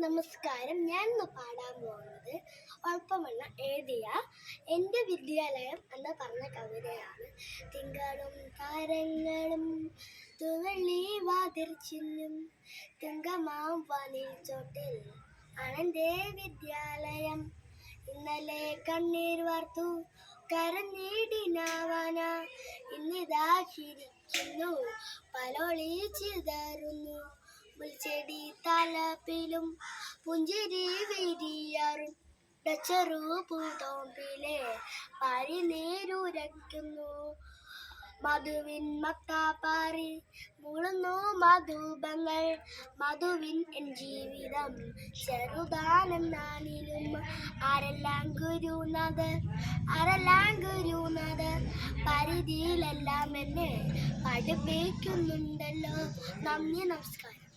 നമസ്കാരം. ഞാൻ ഇന്ന് പാടാൻ പോകുന്നത് ഒളപ്പമണ്ണ എഴുതിയ എന്റെ വിദ്യാലയം എന്ന് പറഞ്ഞ കവിതയാണ്. തിങ്കളും താരങ്ങളും തുവള്ളി വാതിർച്ചിന്നും തിങ്കമാം വാനിൽ ചോട്ടിൽ ആണെന്റെ വിദ്യാലയം. ഇന്നലെ കണ്ണീർ വാർത്തു കരഞ്ഞിടിനാവാന. ഇന്നിതാ ചിരിക്കുന്നു. പലോളി ചിതറുന്നു. മുൾച്ചെടി തലപ്പിലും പുഞ്ചിരി വിരിയാറും. ചെറു പൂതോമ്പിലെ പരിനീരുരയ്ക്കുന്നു. മധുവിൻ മത്താപ്പാറി മുളുന്നു മധുബങ്ങൾ മധുവിൻ എൻ ജീവിതം ചെറുതാനെന്നാണിലും ആരെല്ലാം ഗുരുനാഥ് ആരെല്ലാം ഗുരുനാഥ് പരിധിയിലെല്ലാം എന്നെ പഠിപ്പിക്കുന്നുണ്ടല്ലോ. നന്ദി നമസ്കാരം.